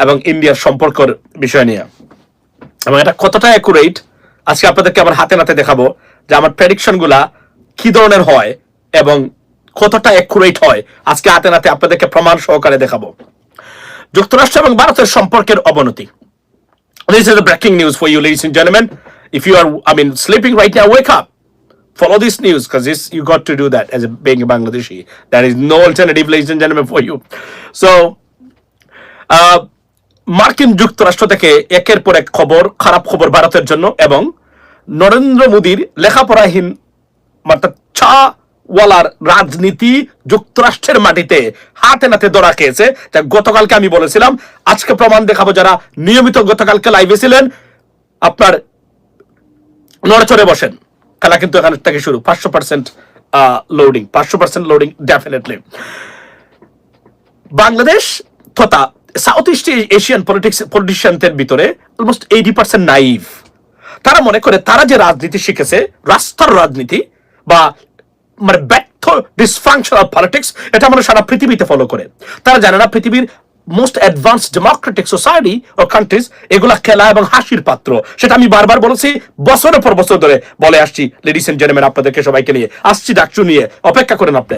এবং ইন্ডিয়ার সম্পর্কের বিষয় নিয়ে এবং এটা কতটা অ্যাকুরেট আজকে আপনাদেরকে আমার হাতে নাতে দেখাবো যে আমার প্রেডিকশনগুলা কি ধরনের হয় এবং কতটা অ্যাকুরেট হয় আজকে হাতে নাতে আপনাদেরকে প্রমাণ সহকারে দেখাবো যুক্তরাষ্ট্র এবং ভারতের সম্পর্কের অবনতি This is the breaking news for you, ladies and gentlemen. If you are, I mean, sleeping right now, wake up. Follow this news because this you got to do that as a being a Bangladeshi. There is no alternative, ladies and gentlemen, for you. So, আহ, মার্কিন যুক্তরাষ্ট্র থেকে একের পর এক খবর, খারাপ খবর ভারতের জন্য এবং নরেন্দ্র মোদীর লেখাপড়াহীন অর্থাৎ চা ওয়ালার রাজনীতি যুক্তরাষ্ট্রের মাটিতে হাতে নাতে ধরা খেয়েছে। যা গতকালকে আমি বলেছিলাম, আজকে প্রমাণ দেখাবো যারা নিয়মিত গতকালকে লাইভে ছিলেন। আপনার নড়চড়ে বসেন। খেলা কিন্তু এখান থেকে শুরু। পাঁচশো পার্সেন্ট লোডিং পাঁচশো পার্সেন্ট লোডিং ডেফিনেটলি বাংলাদেশ তথা সাউথ ইস্ট এশিয়ান পলিটিক্স পলিটিশিয়ানদের ভিতরে অলমোস্ট এইটি পার্সেন্ট নাইভ তারা মনে করে তারা যে রাজনীতি শিখেছে, রাস্তার রাজনীতি বা মানে ব্যর্থ ডিসফাংশনাল পলিটিক্স এটা আমরা সারা পৃথিবীতে ফলো করে। তারা জানে না পৃথিবীর মোস্ট অ্যাডভান্স ডেমোক্রেটিক সোসাইটি ও কান্ট্রিজ এগুলা খেলা এবং হাসির পাত্র। সেটা আমি বারবার বলেছি, বছরের পর বছর ধরে বলে আসছি। লেডিস এন্ড জেন্টলম্যান আপনাদেরকে সবাইকে নিয়ে। আসছি ডাকচু নিয়ে। অপেক্ষা করেন আপনি।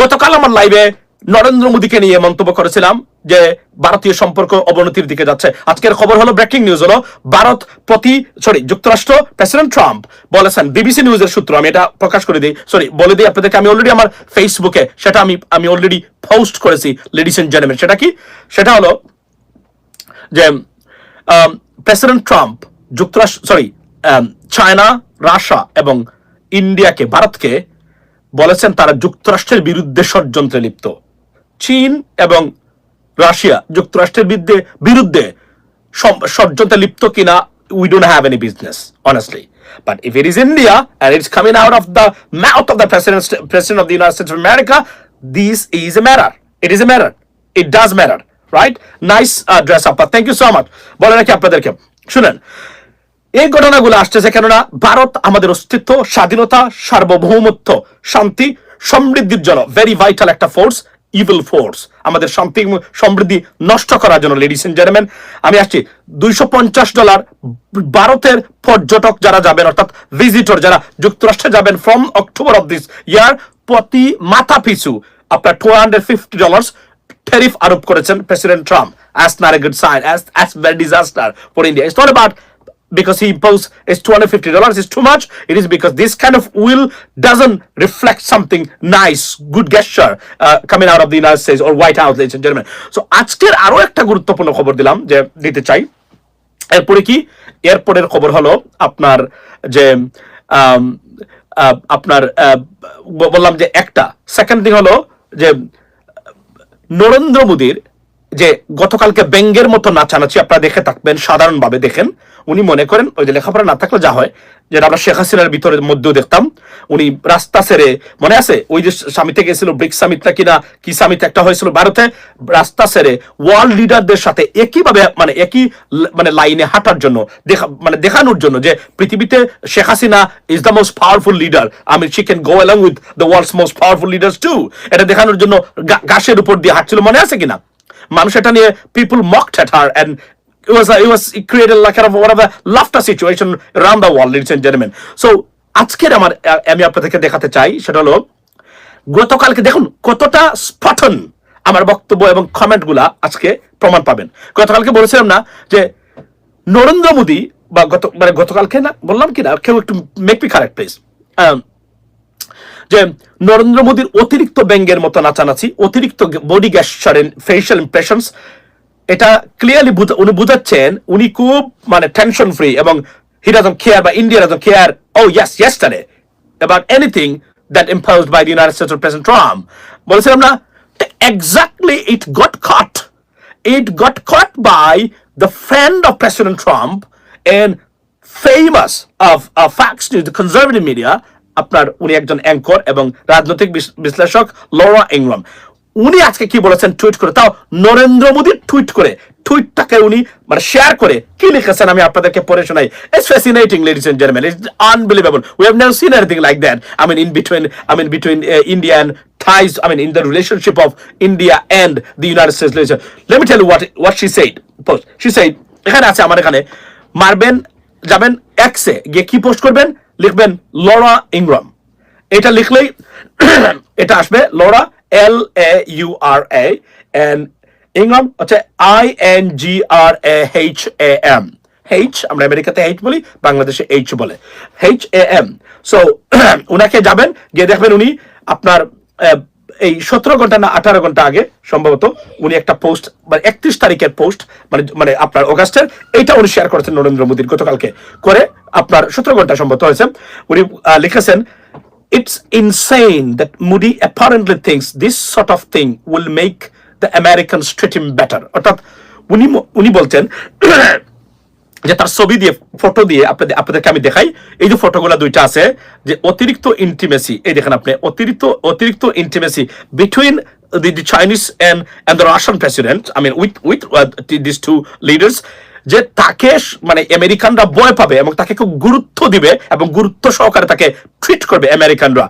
গতকাল আমার লাইভে নরেন্দ্র মোদীকে নিয়ে মন্তব্য করেছিলাম যে ভারতীয় সম্পর্ক অবনতির দিকে যাচ্ছে। আজকের খবর হলো ব্রেকিং নিউজ হলো, ভারত প্রতি সরি যুক্তরাষ্ট্র প্রেসিডেন্ট ট্রাম্প বলেছেন বিবিসি নিউজের সূত্র, আমি এটা প্রকাশ করে দিই সরি বলে দিই আপনাদেরকে, আমি অলরেডি আমার ফেসবুকে সেটা আমি আমি অলরেডি পোস্ট করেছি লেডিস এন্ড জেন্টলম্যান সেটা কি? সেটা হলো যে প্রেসিডেন্ট ট্রাম্প যুক্তরাষ্ট্র সরি চায়না, রাশিয়া এবং ইন্ডিয়াকে, ভারতকে বলেছেন তারা যুক্তরাষ্ট্রের বিরুদ্ধে ষড়যন্ত্রে লিপ্ত। চীন এবং রাশিয়া যুক্তরাষ্ট্রের বিরুদ্ধে বিরুদ্ধে ষড়যন্ত্রে লিপ্ত কিনা we don't have any business honestly but if it is India and it's coming out of the mouth of the president president of the United States of America this is a matter it is a matter it does matter right nice dress up thank you so much বলে রাখি আপনাদেরকে। শুনেন, এই ঘটনাগুলো আসতেছে কেননা ভারত আমাদের অস্তিত্ব, স্বাধীনতা, সার্বভৌমত্ব, শান্তি, সমৃদ্ধির জন্য ভেরি ভাইটাল একটা ফোর্স ইভিল ফোর্স আমাদের শান্তি সমৃদ্ধি নষ্ট করার জন্য লেডিস এন্ড জেন্টলম্যান আমি আসছি, দুইশো পঞ্চাশ ডলার ভারতের পর্যটক যারা যাবেন, অর্থাৎ ভিজিটর যারা যুক্তরাষ্ট্রে যাবেন from October of this year প্রতি মাথা পিছু আপনার টু ডলার্স tariff আরোপ করেছেন president Trump as not a good sign, as as very disaster for India. It's not about because he imposed it's 250 dollars is too much. It is because this kind of will doesn't reflect something nice, good gesture uh, coming out of the United States or White House, ladies and gentlemen. So আজকের আরও একটা গুরুত্বপূর্ণ খবর দিলাম যে দিতে চাই এরপরে কি এরপরের খবর হলো আপনার যে আপনার বললাম যে একটা সেকেন্ড থিং হলো যে নরেন্দ্র মোদীর যে গতকালকে ব্যঙ্গের মতো নাচানাচি আপনারা দেখে থাকবেন, সাধারণভাবে দেখেন। উনি মনে করেন ওই যে লেখাপড়া না থাকলে যা হয়, যেটা আমরা শেখ হাসিনার ভিতরের মধ্যেও দেখতাম, উনি রাস্তা সেরে মনে আছে? ওই যে সামিতে গেছিল ব্রিক্স সামিট না কিনা, কি সামিট একটা হয়েছিল ভারতে, রাস্তা সেরে ওয়ার্ল্ড লিডারদের সাথে একইভাবে মানে একই মানে লাইনে হাঁটার জন্য, দেখা মানে দেখানোর জন্য যে পৃথিবীতে Sheikh Hasina is the most powerful leader আমি she can go along with the world's most powerful leaders to এটা দেখানোর জন্য গা- ঘাসের উপর দিয়ে হাঁটছিল, মনে আছে কিনা? মানুষ এটা নিয়ে people mocked at her and it was a, it was it created like kind of one of a laughter situation around the world so আজকের আমার আমি আপনাদেরকে দেখাতে চাই সেটা হলো গতকালকে দেখুন কতটা স্পটন আমার বক্তব্য এবং কমেন্টগুলা আজকে প্রমাণ পাবেন। গতকালকে বলেছিলাম না যে নরেন্দ্র মোদী বা গত মানে গতকালকে না বললাম কি না কেউ একটু মেক মি কারেক্ট প্লিজ যে নরেন্দ্র মোদীর অতিরিক্ত ব্যঙ্গের মতো নাচানাচি অতিরিক্ত বডি গ্যাসারেন ফেশিয়াল ইমপ্রেশনস এটা ক্লিয়ারলি উনি বুঝাচ্ছেন উনি খুব মানে টেনশন ফ্রি এবং হি ডাজন কেয়ার বা India doesn't care O yes yesterday about anything that imposed by the United States or President Trump. বলেছিলাম না exactly it got caught. It got caught by the friend of President Trump and famous of uh, Fox News, the conservative media, আপনার উনি একজন anchor এবং রাজনৈতিক বিশ্লেষক Laura ইংরাম উনি আজকে কি বলেছেন টুইট করে? তাও নরেন্দ্র মোদী টুইট করে। টুইটটাকে উনি মানে শেয়ার করে। কি লিখেছেন আমি আপনাদেরকে পড়ে শোনাই। It's fascinating ladies and gentleman it's unbelievable we have never seen anything like that I mean in between I mean between India and ties, i mean, in the relationship of india and the united states. Let me tell you what what she said. Post. She said, এখানে আছে আমার এখানে, মারবেন, যাবেন এক্সে গিয়ে কি post করবেন? লিখবেন লরা ইংরাম। এটা লিখলেই এটা আসবে Laura L A U R A N Ingraham হচ্ছে I N G R A H A M H আমরা আমেরিকাতে এইচ বলি, বাংলাদেশে এইচ বলে। এইচ এ এম সো উনাকে যাবেন, গিয়ে দেখবেন উনি আপনার এই সতেরো ঘণ্টা না আঠারো ঘণ্টা আগে সম্ভবত উনি একটা পোস্ট মানে একত্রিশ তারিখের পোস্ট মানে মানে আপনার অগাস্টের, এইটা উনি শেয়ার করেছেন নরেন্দ্র মোদীর গতকালকে করে আপনার সতেরো ঘণ্টা সম্ভবত হয়েছে উনি লিখেছেন, It's insane that Moody apparently thinks this sort of thing will make the American him better. অর্থাৎ উনি উনি বলছেন যে তার ছবি দিয়ে ফটো দিয়ে আপনাদের আপনাদেরকে আমি দেখাই। এই যে ফটোগুলো দুইটা আছে যে অতিরিক্ত ইন্টিমেসি এই দেখেন আপনি অতিরিক্ত অতিরিক্ত intimacy between the Chinese and and the Russian president I mean with with uh, these two leaders যে তাকে মানে আমেরিকানরা ভয় পাবে এবং তাকে খুব গুরুত্ব দিবে এবং গুরুত্ব সহকারে তাকে ট্রিট করবে আমেরিকানরা।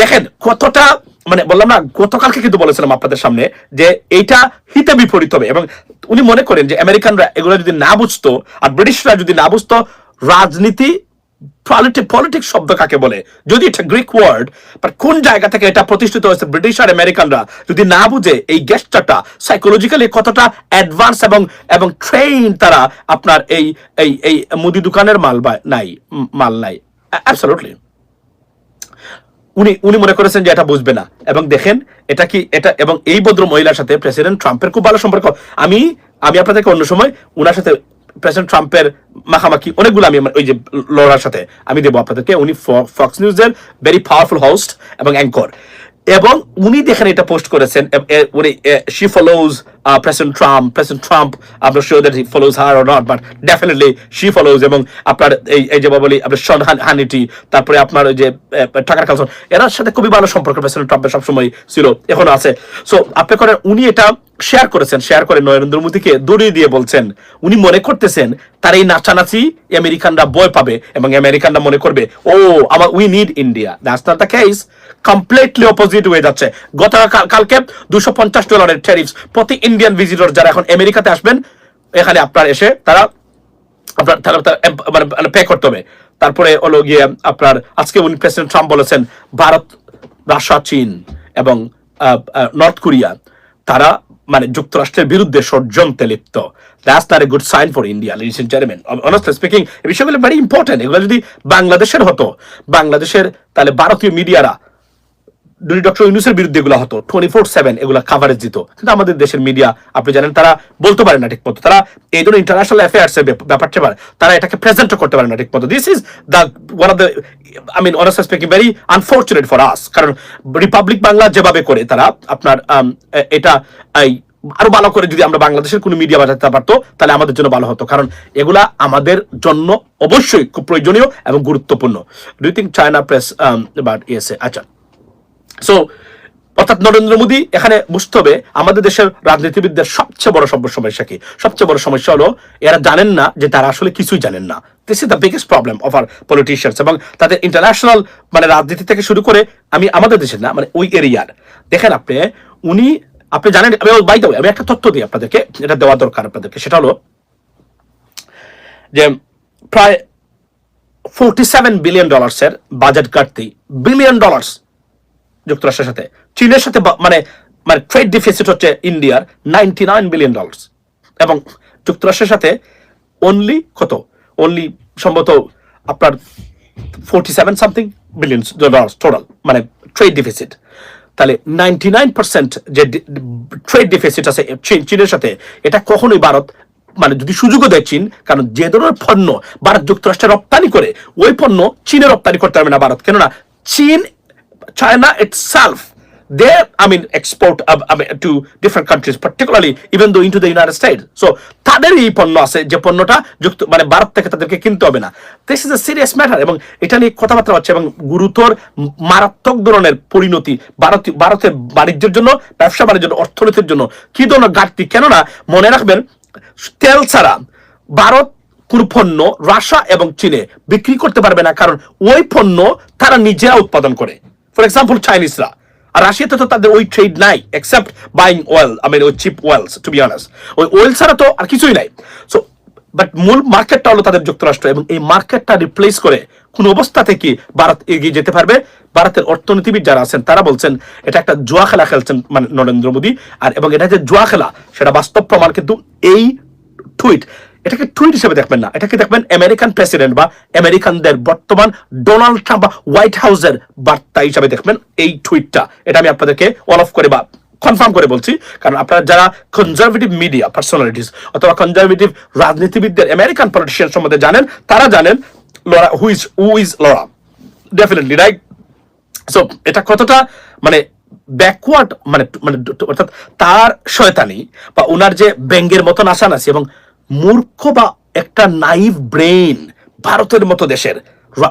দেখেন কতটা মানে বললাম না গতকালকে কিন্তু বলেছিলাম আপনাদের সামনে যে এইটা হিতে বিপরীত হবে এবং উনি মনে করেন যে আমেরিকানরা এগুলো যদি না বুঝতো আর ব্রিটিশরা যদি না বুঝতো, রাজনীতি পলিটিক পলিটিক্স শব্দ কাকে বলে? যদি এটা গ্রিক ওয়ার্ড বাট কোন জায়গা থেকে এটা প্রতিষ্ঠিত হয়েছে ব্রিটিশ আর আমেরিকানরা যদি না বুঝে, এই গেস্টারটা সাইকোলজিক্যালি কতটা অ্যাডভান্স এবং এবং ট্রেন তারা আপনার এই এই এই মুদি দোকানের মাল বা নাই মাল নাই। অ্যাবসলুটলি উনি উনি মনে করেছেন যে এটা বুঝবে না। এবং দেখেন, এটা কি, এটা, এবং এই ভদ্র মহিলার সাথে প্রেসিডেন্ট ট্রাম্পের খুব ভালো সম্পর্ক। আমি আমি আপনাদেরকে অন্য সময় উনার সাথে প্রেসিডেন্ট ট্রাম্পের মাখামাখি অনেকগুলো আমি ওই যে লড়ার সাথে আমি দেবো আপনাদেরকে। উনি ফক্স নিউজের ভেরি পাওয়ারফুল হোস্ট এবং অ্যাঙ্কর এবং উনি দেখেন এটা পোস্ট করেছেন উনি she follows president Trump president Trump আপনার sure that he follows her or not but definitely she follows এবং আপনার এই এই যে বলি, আপনার শন হানিটি তারপরে আপনার ওই যে টাকার কালসন এরার সাথে খুবই ভালো সম্পর্ক প্রেসিডেন্ট ট্রাম্পের সবসময় ছিল, এখনও আছে। সো আপনি করেন, উনি এটা শেয়ার করেছেন শেয়ার করে নরেন্দ্র মোদীকে দড়িয়ে দিয়ে বলছেন। উনি মনে করতেছেন, তার এই নাচানাচি আমেরিকানরা ভয় পাবে, এবং আমেরিকানরা মনে করবে, ও, আমার we need India that's not the case completely opposite হয়ে যাচ্ছে। গতকাল কালকে দুশো পঞ্চাশ ডলারের ট্যারিফস প্রতি ইন্ডিয়ান ভিজিটর যারা এখন আমেরিকাতে আসবেন, এখানে আপনার এসে তারা আপনার মানে পে করতে হবে। তারপরে হলো গিয়ে আপনার, আজকে উনি প্রেসিডেন্ট ট্রাম্প বলেছেন, ভারত, রাশিয়া, চীন এবং নর্থ কোরিয়া তারা মানে যুক্তরাষ্ট্রের বিরুদ্ধে ষড়যন্ত্রে লিপ্ত। That's a good sign for India ladies gentleman honestly speaking এই বিষয়গুলো ভেরি ইম্পর্টেন্ট এগুলো যদি বাংলাদেশের হতো, বাংলাদেশের তাহলে ভারতীয় মিডিয়ারা ডক্টর ইউনুসের বিরুদ্ধে এগুলো হতো টোয়েন্টি ফোর সেভেন এগুলো কাভারেজ দিত। কিন্তু আমাদের দেশের মিডিয়া আপনি জানেন তারা বলতে পারে না ঠিক মতো। তারা এই ইন্টারন্যাশনাল অ্যাফেয়ার্স এর তারা এটাকে করতে পারে না ঠিক মতো। This is the one of the I mean speaking very unfortunate for us কারণ রিপাবলিক বাংলা যেভাবে করে তারা আপনার আম, এটা আরও ভালো করে যদি আমরা বাংলাদেশের কোনো মিডিয়া বাজাতে পারতো তাহলে আমাদের জন্য ভালো হতো। কারণ এগুলা আমাদের জন্য অবশ্যই খুব প্রয়োজনীয় এবং গুরুত্বপূর্ণ। Do think China press but ইয়েসে আচ্ছা। সো অর্থাৎ নরেন্দ্র মোদী এখানে বুঝতে হবে আমাদের দেশের রাজনীতিবিদদের সবচেয়ে বড় সব সমস্যা কি? সবচেয়ে বড় সমস্যা হলো এরা জানেন না যে তারা আসলে কিছুই জানেন না। This is the biggest problem of our politicians এবং তাদের ইন্টারন্যাশনাল মানে রাজনীতি থেকে শুরু করে আমি আমাদের দেশের না মানে ওই এরিয়ার। দেখেন আপনি, উনি, আপনি জানেন, আমি বাই দ্য আমি একটা তথ্য দিই আপনাদেরকে এটা দেওয়া দরকার আপনাদেরকে, সেটা হলো যে প্রায় ফোরটি সেভেন বিলিয়ন ডলার্সের বাজেট ঘাটতি বিলিয়ন ডলার্স যুক্তরাষ্ট্রের সাথে। চীনের সাথে মানে মানে ট্রেড ডিফিসিট হচ্ছে ইন্ডিয়ার নাইনটি নাইন বিলিয়ন ডলার্স এবং যুক্তরাষ্ট্রের সাথে অনলি কত? অনলি সম্ভবত আপনার forty seven something billion dollars total মানে ট্রেড ডিফিসিট তাহলে নাইনটি নাইন পার্সেন্ট যে ট্রেড ডিফিসিট আছে চীনের সাথে, এটা কখনোই ভারত মানে যদি সুযোগও দেয় চীন, কারণ যে ধরনের পণ্য ভারত যুক্তরাষ্ট্রে রপ্তানি করে, ওই পণ্য চীনে রপ্তানি করতে পারবে না ভারত। কেননা চীন China itself, they I mean export uh, I mean, to different countries particularly even though into the United States. So তাদের এই পণ্য আছে যে পণ্যটা যুক্ত মানে ভারত থেকে তাদেরকে কিনতে হবে না। This is a serious matter এবং এটা নিয়ে কথাবার্তা হচ্ছে এবং গুরুতর মারাত্মক ধরনের পরিণতি ভারত ভারতের বাণিজ্যের জন্য ব্যবসা বাণিজ্যের অর্থনীতির জন্য। কি ধরনের ঘাটতি? কেননা মনে রাখবেন তেল ছাড়া ভারত কোন পণ্য রাশিয়া এবং চীনে বিক্রি করতে পারবে না কারণ ওই পণ্য তারা নিজেরা উৎপাদন করে। ফর এক্সাম্পল চাইনিজরা আর রাশিয়াতে তো তাদের ওই ট্রেড নাই except buying oil I mean ওই cheap oils to be owners ওই অয়েল ছাড়া তো আর কিছুই নাই। সো বাট মূল মার্কেটটা হলো তাদের যুক্তরাষ্ট্র এবং এই মার্কেটটা রিপ্লেস করে কোন অবস্থা থেকে ভারত এগিয়ে যেতে পারবে। ভারতের অর্থনীতিবিদ যারা আছেন, তারা বলছেন, এটা একটা জুয়া খেলা খেলছেন মানে নরেন্দ্র মোদী। আর, এবং এটা যে জুয়া খেলা, সেটা বাস্তব প্রমাণ কিন্তু এই টুইট এটাকে টুইট হিসেবে দেখবেন না। এটাকে দেখবেন আমেরিকান প্রেসিডেন্ট বা আমেরিকানদের বর্তমান ডোনাল্ড ট্রাম্প বা হোয়াইট হাউসের বার্তা হিসাবে দেখবেন এই টুইটটা এটা আমি আপনাদেরকে অল অফ করে বা কনফার্ম করে বলছি। কারণ আপনারা যারা কনজারভেটিভ মিডিয়া পার্সোনালিটিস অথবা কনজারভেটিভ রাজনীতিবিদদের আমেরিকান পলিটিশিয়ান সম্বন্ধে জানেন, তারা জানেন Laura who is who is Laura? Definitely right so এটা কতটা মানে ব্যাকওয়ার্ড মানে মানে অর্থাৎ তার শয়তানি বা ওনার যে ব্যঙ্গের মতন আসানাসি এবং মূর্খ বা একটা নাইভ ব্রেন ভারতের মতো দেশের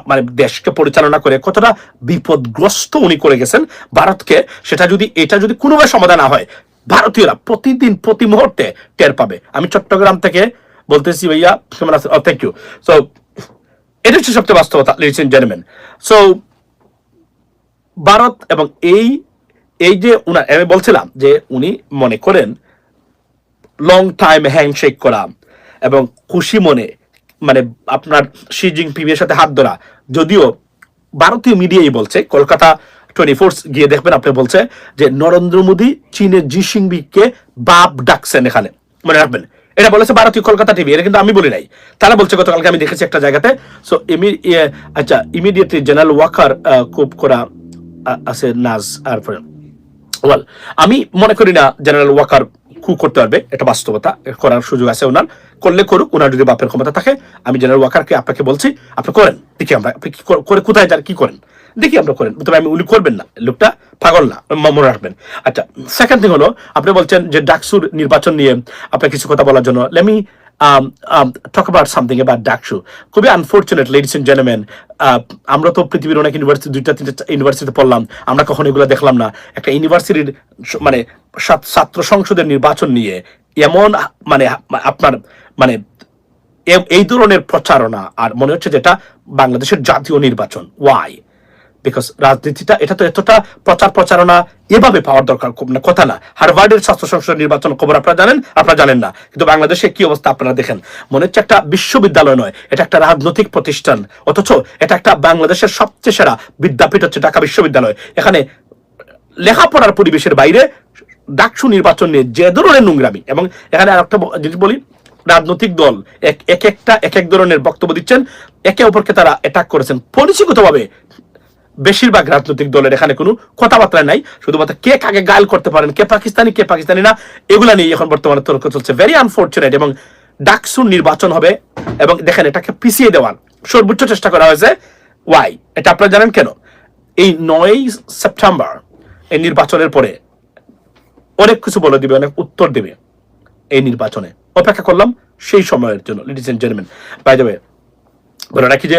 মানে দেশকে পরিচালনা করে কতটা বিপদগ্রস্ত উনি করে গেছেন ভারতকে, সেটা যদি, এটা যদি কোনোভাবে সমাধান না হয়, ভারতীয়রা প্রতিদিন, প্রতি মুহূর্তে টের পাবে। আমি চট্টগ্রাম থেকে বলতেছি ভাইয়া কেমন আছে থ্যাংক ইউ সো এটা হচ্ছে সবচেয়ে বাস্তবতা ladies and gentleman so Bharat এবং এই এই যে উনার, আমি বলছিলাম যে উনি মনে করেন লং টাইম হ্যান্ডশেক করা এবং খুশি মনে মানে আপনার শি জিনপিং এর সাথে হাত ধরা। যদিও ভারতীয় মিডিয়াই বলছে, কলকাতা টোয়েন্টি ফোর্স গিয়ে দেখবেন আপনি বলছে যে নরেন্দ্র মোদী চীনের জি সিংবিকে বাপ ডাকছেন এখানে। মনে রাখবেন। এটা বলেছে ভারতীয় কলকাতা টিভি এটা কিন্তু আমি বলি নাই। তারা বলছে, গতকালকে আমি দেখেছি একটা জায়গাতে। সো আচ্ছা ইমিডিয়েটলি জেনারেল ওয়াকার খুব করা আছে নাজ আর ওয়েল আমি মনে করি না জেনারেল ওয়াকার কু করতে পারবে, এটা বাস্তবতা করার সুযোগ আছে ওনার। করলে করুক, ওনার যদি বাপের ক্ষমতা থাকে, আমি জেনারেল ওয়াকারকে আপনাকে বলছি, আপনি করেন। দেখি আমরা, আপনি করে কোথায় যান, কি করেন? দেখি আমরা করেন। তবে আমি উনি করবেন না, লোকটা পাগল না মনে রাখবেন। আচ্ছা সেকেন্ড থিং হলো, আপনি বলছেন যে ডাকসুর নির্বাচন নিয়ে আপনার কিছু কথা বলার জন্য। Let me um, um, talk about something about DUCSU খুবই আনফর্চুনেট লেডিস এন্ড জেন্টলম্যান আমরা তো পৃথিবীর অনেক ইউনিভার্সিটি দুইটা তিনটা ইউনিভার্সিটিতে পড়লাম। আমরা কখনো এগুলো দেখলাম না। একটা ইউনিভার্সিটির মানে ছাত্র- সংসদের নির্বাচন নিয়ে এমন মানে আপনার মানে এই ধরনের প্রচারণা। আর মনে হচ্ছে যেটা বাংলাদেশের জাতীয় নির্বাচন। ওয়াই বিকজ রাজনীতিটা, এটা তো এতটা প্রচার প্রচারণা এভাবে পাওয়ার দরকার খুব না, কথা না। হারভার্ডের ছাত্র সংসদ নির্বাচন খবর আপনারা জানেন? আপনারা জানেন না। কিন্তু বাংলাদেশে কি অবস্থা আপনারা দেখেন? মনে হচ্ছে একটা বিশ্ববিদ্যালয় নয়, এটা একটা রাজনৈতিক প্রতিষ্ঠান। অথচ এটা একটা বাংলাদেশের সবচেয়ে সেরা বিদ্যাপীঠ হচ্ছে ঢাকা বিশ্ববিদ্যালয়। এখানে লেখাপড়ার পরিবেশের বাইরে ডাকসু নির্বাচন নিয়ে যে ধরনের নোংরামি। এবং এখানে আর একটা জিনিস বলি, রাজনৈতিক দল এক এক একটা, এক এক ধরনের বক্তব্য দিচ্ছেন। একে অপরকে তারা অ্যাটাক করেছেন। পরিচিতভাবে বেশিরভাগ রাজনৈতিক দলের এখানে কোনো কথাবার্তা নাই। শুধুমাত্র কে কাকে গাল করতে পারেন, কে পাকিস্তানি কে পাকিস্তানি না, এগুলা নিয়ে এখন বর্তমানে তর্ক চলছে। ভেরি আনফর্চুনেট এবং ডাকসুর নির্বাচন হবে এবং দেখেন এটাকে পিছিয়ে দেওয়ার সর্বোচ্চ চেষ্টা করা হয়েছে। ওয়াই এটা আপনারা জানেন কেন? এই নয় সেপ্টেম্বর এই নির্বাচনের পরে অনেক কিছু বলে দিবে, অনেক উত্তর দেবে এই নির্বাচনে। অপেক্ষা করলাম সেই সময়ের জন্য ladies and gentleman by way বলে রাখি যে